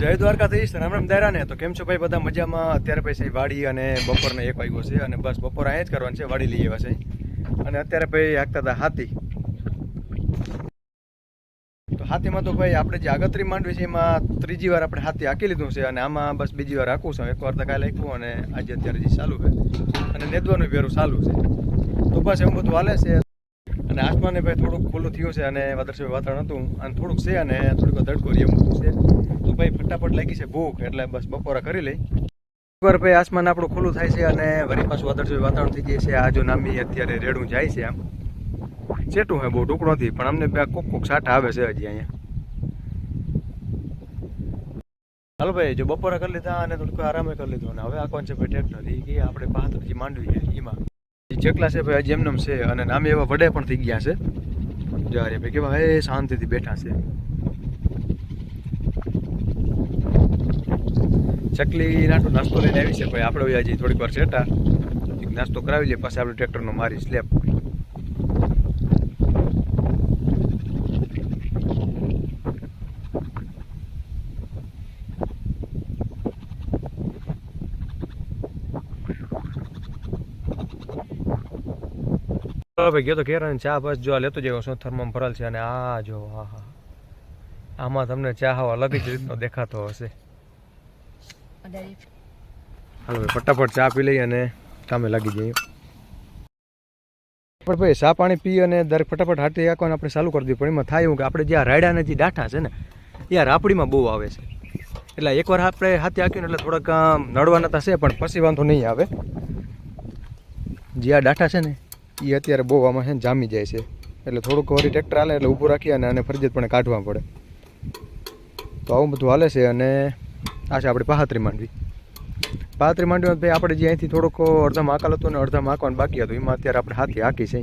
જય દ્વારકાધીશ, રામ રામ દાયરા ને તો કેમ છો ભાઈ બધા મજામાં? અત્યારે પછી વાડી અને બપોરને એક વાગ્યો છે અને બસ બપોર અહીંયા જ કરવાનું છે, વાડી લઈ આવ્યા છે. અને અત્યારે ભાઈ હાકતા હતા હાથી. તો હાથીમાં તો ભાઈ આપણે જે આગતરી માંડવી છે, એમાં ત્રીજી વાર આપણે હાથી હાંકી લીધું છે અને આમાં બસ બીજી વાર હાકું છું. એક વાર તો કાલે હાંક્યું અને આજે અત્યારે જે ચાલુ છે. અને નેદવાનું ભેરું ચાલુ છે. તો બસ એવું બધું હાલે છે. અને આસમાને ભાઈ થોડુંક ખુલ્લું થયું છે અને વાદળછાયું વાતાવરણ હતું અને થોડુંક છે અને થોડુંક તડકો એવું છે. તો ભાઈ ફટાફટ લાગી છે ભૂખ, એટલે બસ બપોરા કરી લઈ. એકવાર ભાઈ આસમાન આપણું ખુલ્લું થાય છે અને વળી પાછું વાદળછાયું વાતાવરણ થઈ જાય છે. આ જો નામી અત્યારે રેડું જાય છે આમ. ચેટું હે બહુ ટુકડો નથી પણ અમને બે કોક કોક સાઠા આવે છે હજી અહીંયા. હાલો ભાઈ, જો બપોરા કરી લીધા અને થોડુંક આરામે કરી લીધો. અને હવે આખો છે ભાઈ, ટ્રેક્ટર? એ આપણે પાહતરજી માંડવી છે એમાં ચેકલા છે ભાઈ, હજી એમનેમ છે. અને નામે એવા વડે પણ થઈ ગયા છે. જારે ભાઈ, કેવા હે શાંતિથી બેઠા છે. ચકલી નાટો નાસ્તો લઈને આવી છે ભાઈ. આપણે હજી થોડીક વાર છેટા નાસ્તો કરાવી લઈએ પાછા આપણે ટ્રેક્ટરનો મારી સ્લેબ ભાઈ ગયો તો ઘેર અને ચા બસ જો આ લેતો જયો શું થર્મમ ભરાલ છે અને આ જો હા હા. આમાં તમને ચા હાવ અલગ જ રીતનો દેખાતો હશે. હાલો ભાઈ ફટાફટ ચા પી લઈ અને કામે લાગી જઈએ. પણ ભાઈ ચા પાણી પી અને દરેક ફટાફટ હાથે આંકવાનું આપણે ચાલુ કરી દઈએ. પણ એમાં થાય એવું કે આપણે જ્યાં રાયડાના જે ડાઠા છે ને એ આ રાપડીમાં બહુ આવે છે. એટલે એકવાર આપણે હાથે આંક્યું એટલે થોડાક નડવાના તો છે પણ પછી વાંધો નહીં આવે. જે આ ડાઠા છે ને એ અત્યારે બહુ આમાં છે ને જામી જાય છે. એટલે થોડુંક વળી ટ્રેક્ટર હાલે એટલે ઊભું રાખી અને આને ફરજિયાતપણે કાઢવા પડે. તો આવું બધું હાલે છે અને આ છે આપણી પાહત્રી માંડવી. પાહત્રી માંડવી ભાઈ આપણે જે અહીંથી થોડુંક અડધા માકાલ હતું અને અડધામાં માકવાનું બાકી હતું, એમાં અત્યારે આપણે હાથી હાકી છે.